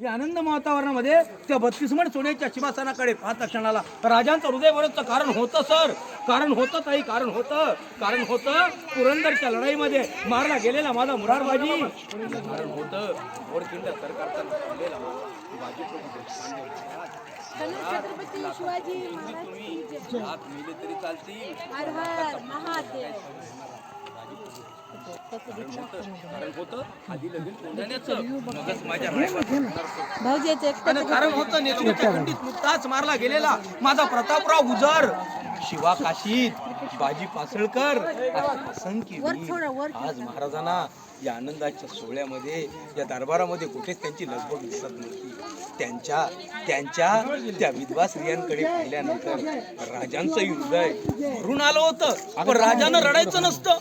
या आनंद वातावरणामध्ये त्या बत्तीस मण सोन्याच्या शिवासनाकडे पाहता क्षणाला. राजांचं हृदय बरोबरचं कारण होतं सर. कारण होतं ताई कारण होतं. कारण होतं पुरंदरच्या लढाईमध्ये मारला गेलेला माझा मुरारबाजी. कारण होतं. छत्रपती शिवाजी महाराज तरी चालतील. कारण नुकताच मारला गेलेला माझा प्रतापराव गुजर शिवा काशीत बाजी पासळकर असंख्य आज महाराजांना या आनंदाच्या सोहळ्यामध्ये या दरबारामध्ये कुठेच त्यांची लगबग दिसत नव्हती. त्यांच्या त्यांच्या त्या विधवा स्त्रियांकडे पाहिल्यानंतर राजांचं हृदय भरून आलं होतं पण राजानं रडायचं नसतं.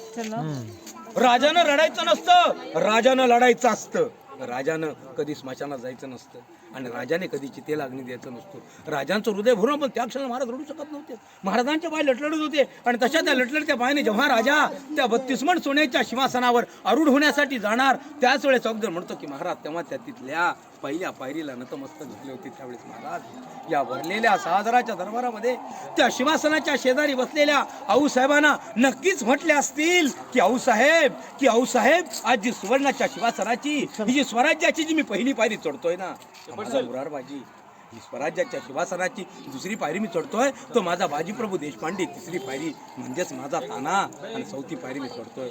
राजानं रडायचं नसतं. राजानं लढायचं असतं. राजानं कधी स्मशानात जायचं नसतं. आणि राजाने कधी चितेला अग्नी द्यायचं नसतो. राजांचं हृदय भरून पण त्या क्षणाला महाराज रडू शकत नव्हते. महाराजांचे पाय लटलडत होते आणि तशा त्या लटलडत्या पायाने जेव्हा राजा त्या बत्तीसमण सोन्याच्या सिंहासनावर आरूढ होण्यासाठी जाणार त्याच वेळेस अगदी म्हणतो की महाराज तेव्हा त्या तिथल्या पहिल्या पायरीला नतमस्तक झाले होते. त्यावेळेस महाराज या भरलेल्या सहाजाराच्या दरबारामध्ये त्या शिवासनाच्या शेजारी बसलेल्या आऊसाहेबांना नक्कीच म्हटले असतील की आऊसाहेब की आऊसाहेब आज जी सुवर्णाच्या शिवासनाची ही जी स्वराज्याची जी मी पहिली पायरी चढतोय ना माझा मुरारबाजी ही स्वराज्याच्या शिवासनाची दुसरी पायरी मी चढतोय तो माझा बाजीप्रभू देशपांडे तिसरी पायरी म्हणजेच माझा ताना आणि चौथी पायरी मी चढतोय.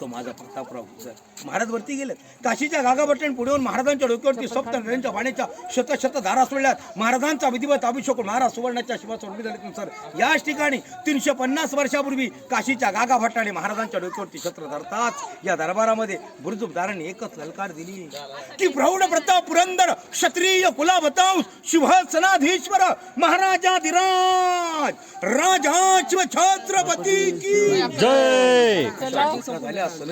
तो माझा प्रतापराव गुजर महाराज वरती गेले. काशीच्या गागाभट्टण पुढे येऊन महाराजांच्या डोक्यावरती सप्त नद्यांच्या पाण्याच्या शत शत धारा सोडल्यात. महाराजांचा विधिवत अभिषेक महाराज सुवर्णाच्या उभी झाल्यानंतर याच ठिकाणी तीनशे पन्नास वर्षापूर्वी काशीच्या गागा भट्टाने महाराजांच्या डोक्यावरती छत्र धरतात या दरबारामध्ये बुरजुबदारांनी एकच ललकार दिली. की प्रौढ प्रताप पुरंदर क्षत्रिय कुलावतांश सिंहासनाधीश्वर महाराजाधिराज राजा छत्रपती की जय! essa,